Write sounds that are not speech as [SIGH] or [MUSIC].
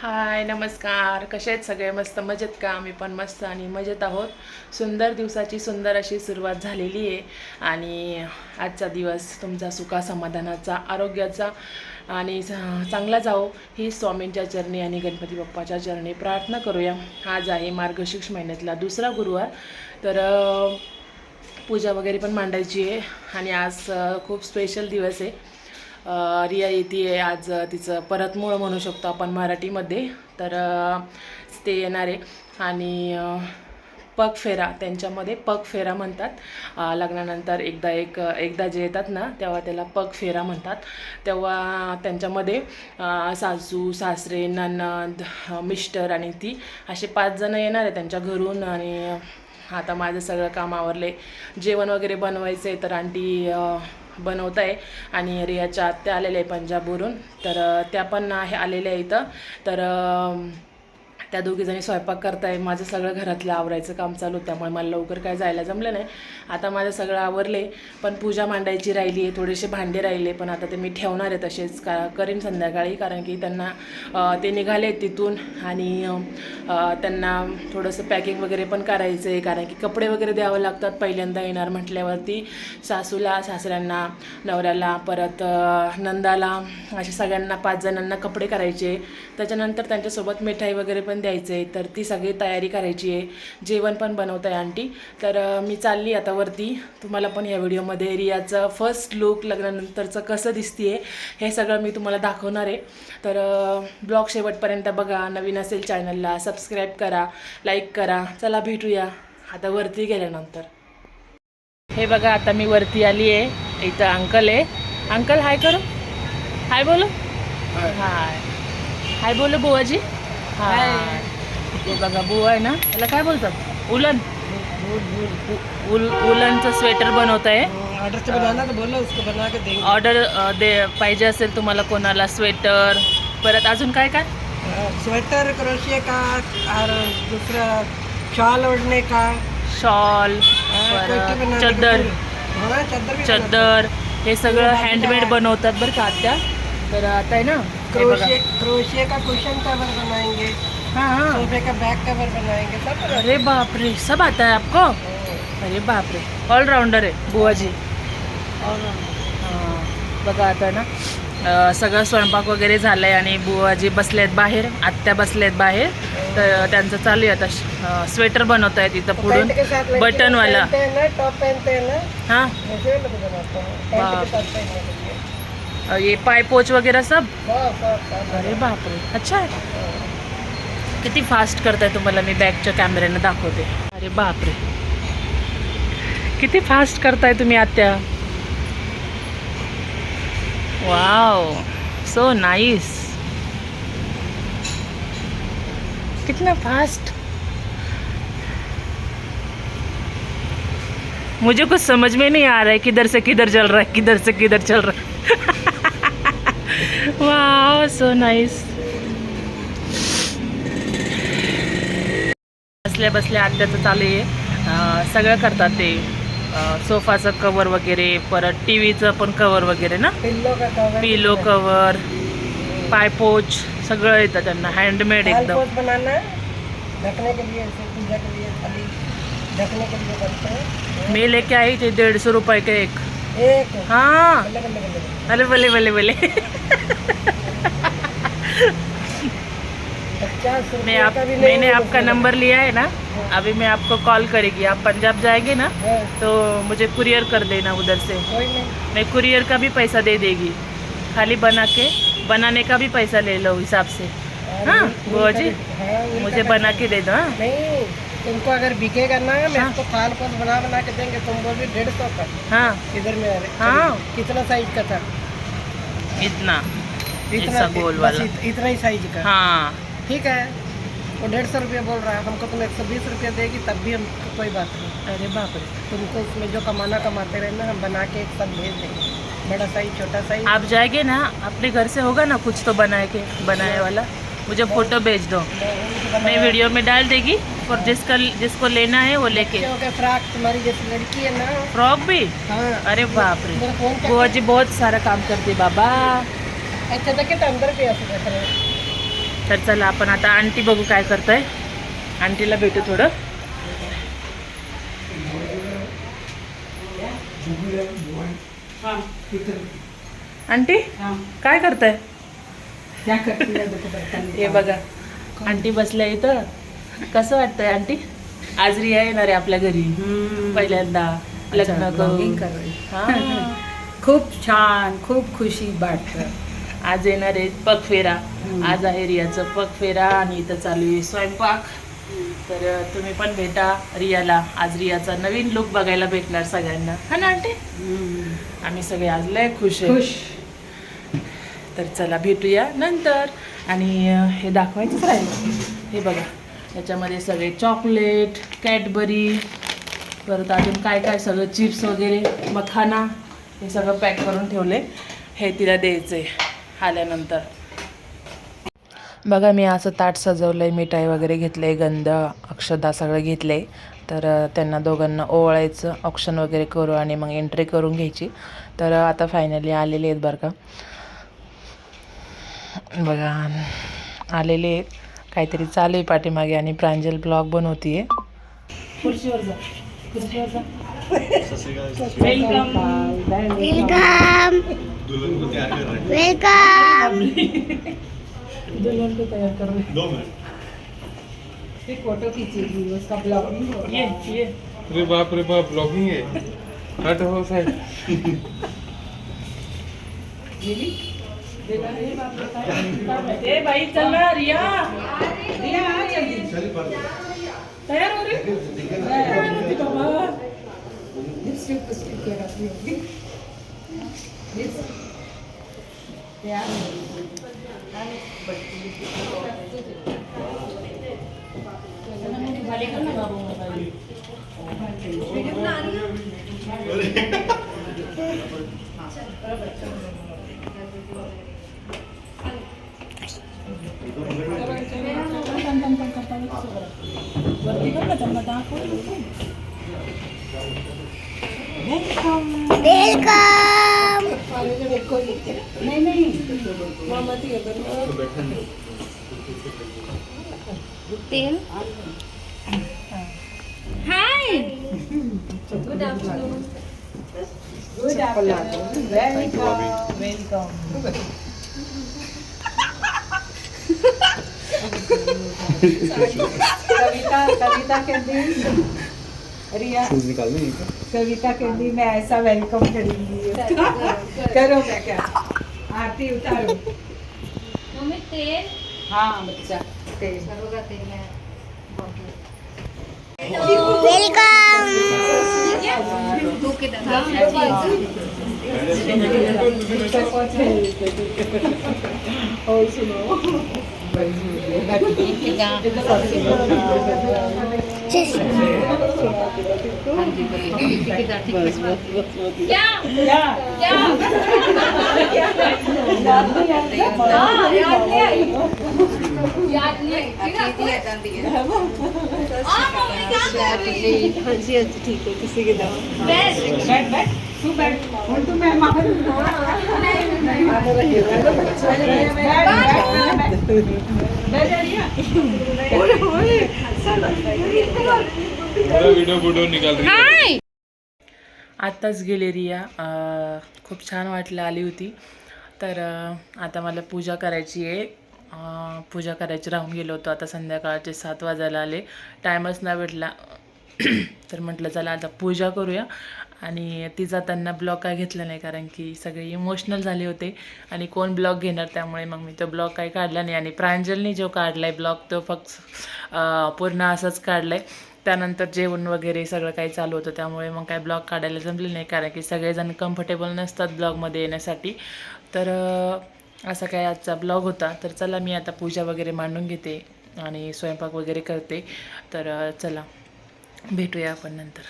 हाय नमस्कार. कसे आहेत सगळे? मस्त मजेत का? आम्ही पण मस्त आणि मजेत आहोत. सुंदर दिवसाची सुंदर अशी सुरुवात झालेली आहे. आणि आजचा दिवस तुमचा सुखा समाधानाचा आरोग्याचा आणि चांगला जाओ ही स्वामींच्या चरणी आणि गणपती बाप्पाच्या चरणी प्रार्थना करूया. आज आहे मार्गशीर्ष महिन्यातला दुसरा गुरुवार. तर पूजा वगैरे पण मांडायची आहे. आणि आज खूप स्पेशल दिवस आहे. रिया येते आहे आज तिचं परत मूळ म्हणू शकतो आपण मराठीमध्ये. तर ते येणार आहे. आणि पग फेरा त्यांच्यामध्ये पग फेरा म्हणतात. लग्नानंतर एकदा एक एकदा जे येतात ना तेव्हा त्याला पग फेरा म्हणतात. तेव्हा त्यांच्यामध्ये सासू सासरे ननद मिस्टर आणि ती असे पाच जणं येणार आहे त्यांच्या घरून. आणि आता माझं सगळं काम आवरले जेवण वगैरे बनवायचं आहे तर आंटी बनवत आहे आणि रियाच्या आत्या आलेल्या आहे पंजाबवरून. तर त्या पण आहे आलेल्या आहे इथं. तर त्या दोघीजणी स्वयंपाक करताय माझं सगळं घरातलं आवरायचं काम चालू होतं, त्यामुळे मला लवकर काय जायला जमलं नाही. आता माझं सगळं आवरले पण पूजा मांडायची राहिली आहे थोडेसे भांडे राहिले पण आता ते मी ठेवणार आहे तसेच का करीन संध्याकाळी कारण की त्यांना ते निघाले तिथून आणि त्यांना थोडंसं पॅकिंग वगैरे पण करायचं आहे कारण की कपडे वगैरे द्यावं लागतात पहिल्यांदा येणार म्हटल्यावरती. सासूला सासऱ्यांना नवऱ्याला परत नंदाला अशा सगळ्यांना पाच जणांना कपडे करायचे. त्याच्यानंतर त्यांच्यासोबत मिठाई वगैरे पण द्यायचं आहे तर ती सगळी तयारी करायची आहे. जेवण पण बनवत आहे आंटी. तर मी चालली आता वरती. तुम्हाला पण या व्हिडिओमध्ये रियाचं फर्स्ट लुक लग्नानंतरचं कसं दिसतीये हे सगळं मी तुम्हाला दाखवणार आहे. तर ब्लॉग शेवटपर्यंत बघा. नवीन असेल चॅनलला सबस्क्राईब करा लाईक करा. चला भेटूया. आता वरती गेल्यानंतर. हे बघा आता मी वरती आली आहे. इथं अंकल आहे. अंकल हाय करू. हाय बोलो. हाय हाय बोलो बुवाजी. हाय. हे बघा आहे ना? त्याला काय बोलतात? उलन. उल उलनचं स्वेटर बनवत आहे. ऑर्डर से बनाना तो बोलो उसको बना के देंगे. ऑर्डर अ, दे पाहिजे असेल तुम्हाला कोणाला स्वेटर परत अजून काय काय? स्वेटर क्रोशिया का और दूसरा शॉल ओढ़ने का? शॉल चद्दर। हाँ चद्दर चद्दर. हे सगळं हँडमेड बनवतात बरं का आत्या? तर आता आहे ना क्रोशिया का कुशन कवर बनाएंगे? हाँ हाँ। सोफे का बैक कवर बनाएंगे सब अरे बाप रे सब आता है आपको? अरे बाप रे ऑलराउंडर आहे और हां. बघा आता ना अं, सगळं स्वयंपाक वगैरे झालंय आणि बुवाजी बसलेत बाहेर आत्या बसलेत बाहेर तर त्यांचं चालू आहे आता अं, स्वेटर बनवत आहेत इथं पुढून पैंट के साथ लड़के बटन वाला पहनते हैं ना टॉप पहनते हैं ना? हां. वैसे वाला भी बनाता हूँ पैंट बाप। के साथ पहनने के लिए अं, ये पाय पोच वगैरे सब? सब सब सब अरे बापरे अच्छा आहे किती फास्ट करताय तुम्हाला मी बॅगच्या कॅमेऱ्यानं दाखवते अरे बापरे किती फास्ट करताय तुम्ही आत्या। वाव सो नाइस कितना फास्ट मुझे कुछ समझ में नहीं आ रहा है किधर से किधर चल रहा है किधर से किधर चल रहा है। [LAUGHS] वाव सो नाईस बसल्या बसल्या आत्याचं चालू आहे. सगळं करतात ते. सोफाचं कवर वगैरे परत टी व्हीचं पण कवर वगैरे ना? पिलो कवर पायपोच सगळं येतं त्यांना हँडमेड एकदम. पोच बनाना ढकने के लिए ऐसे पूजा के लिए खाली ढकने के लिए बनते मी लेके आई थे डेढ़ सौ रुपये के एक. एक। हाँ। अरे बोले बोले बोले मैं आप मैंने आपका नंबर लिया है ना? अभी मैं आपको कॉल करेगी। आप पंजाब जाएँगे ना हाँ, तो मुझे कुरियर कर देना उधर से। मैं कुरियर का भी पैसा दे देगी। खाली बना के बनाने का भी पैसा ले लो हिसाब से। हाँ उनका बुआ जी हाँ, मुझे बना के दे दो हाँ। नहीं। तुमको अगर बिकेगा ना मैं हाँ। इसको थाल पोच बना बना के देंगे तुम बोल भी डेढ़ सौ का। हाँ। इधर में आ रहे हाँ। कितना साइज़ का था? इतना। ऐसा गोल वाला। इतना ही साइज़ का। हाँ। ठीक है। वो डेढ़ सौ रुपया बोल रहा है हमको तुम एक सौ बीस रुपया देगी तब भी हमको कोई बात नहीं। अरे बाप रे। तुमको उसमें जो कमाना कमाते रहना हम बना के एक साथ भेज देंगे। बड़ा साइज़ छोटा साइज़ आप जाएँगे ना अपने घर से होगा ना कुछ तो बनाए के बनाए वाला? मुझे फोटो भेज दो। मैं वीडियो में डाल देगी और जिसका जिसको लेना है वो लेके। फ्रॉक तुम्हारी जैसी लड़की है ना। फ्रॉक भी? हाँ। अरे बाप रे। बुआ जी बहुत सारा काम करते बाबा। अच्छा देखिए तो अंदर भी ऐसे देख रहे हैं। तर चला आपण आता आंटी बघू काय करताय। आंटीला भेटू थोडं। आंटी काय करताय? क्या करती है बघा आंटी बसल्या इथं. कसं वाटतंय आंटी? आज रिया येणार आहे आपल्या घरी. पहिल्यांदा लग्न करून. हा. [LAUGHS] खूप छान खूप खुशी वाटत. आज येणार आहे पग फेरा हम्म. आज आहे रियाचं पग फेरा आणि इथं चालू आहे स्वयंपाक. तर तुम्ही पण भेटा रियाला. आज रियाचा नवीन लुक बघायला भेटणार सगळ्यांना. हा ना आंटी? आम्ही सगळे आज लय खुश आहे. खुश. तर चला भेटूया नंतर. आणि हे दाखवायचंच राहिलं हे. बघा. याच्यामध्ये सगळे चॉकलेट कॅडबरी परत अजून काय काय सगळं चिप्स वगैरे मखाना हे सगळं पॅक करून ठेवले. हे तिला द्यायचं आहे आल्यानंतर. बघा मी असं ताट सजवलं आहे मिठाई वगैरे घेतलं आहे गंध अक्षदा सगळं घेतलं आहे तर त्यांना दोघांना ओवाळायचं ऑप्शन वगैरे करू आणि मग एंट्री करून घ्यायची. तर आता फायनली आलेले आहेत बरं का. बघा आलेले आहेत. काहीतरी चालू आहे पाठीमागे आणि प्रांजल ब्लॉग ब्लॉगिंग ये ये. अरे बाप रे बाप ब्लॉगिंग है हट हो साइड ए भाई चल ना रिया. रिया आ जल्दी तैयार हो रही बाबा लिपस्टिक लिपस्टिक के रखी होगी लिपस्टिक तैयार वरती कर ना त्यांना दाखव नहीं नहीं मामा ती good afternoon welcome welcome Kavita Kavita कहती रिया कविता कहती मैं ऐसा वेलकम करूंगी करो मैं क्या आरती उतारो मम्मी तेल हाँ बच्चा तेल होगा तेल में दो के और सुनो क्या क्या क्या हाँ, याद नहीं आई याद नहीं आई ठीक आत्ताच गेले रिया. खूप छान वाटलं आली होती. तर आता मला पूजा करायची आहे. पूजा करायची राहून गेलो होतो. आता संध्याकाळचे सात वाजायला आले. टायमच नाही भेटला. [CLEARS THROAT] तर म्हटलं चला आता पूजा करूया. आणि तिचा त्यांना ब्लॉग काय घेतला नाही कारण की सगळे इमोशनल झाले होते आणि कोण ब्लॉग घेणार त्यामुळे मग मी तो ब्लॉग काही काढला नाही. आणि प्रांजलनी जो काढला आहे ब्लॉग तो फक्त पूर्ण असंच काढला आहे त्यानंतर जेवण वगैरे सगळं काही चालू होतं त्यामुळे मग काय ब्लॉग काढायला जमले नाही कारण की सगळेजण कम्फर्टेबल नसतात ब्लॉगमध्ये येण्यासाठी. तर असा काय आजचा ब्लॉग होता. तर चला मी आता पूजा वगैरे मांडून घेते आणि स्वयंपाक वगैरे करते. तर चला भेटूया आपण नंतर.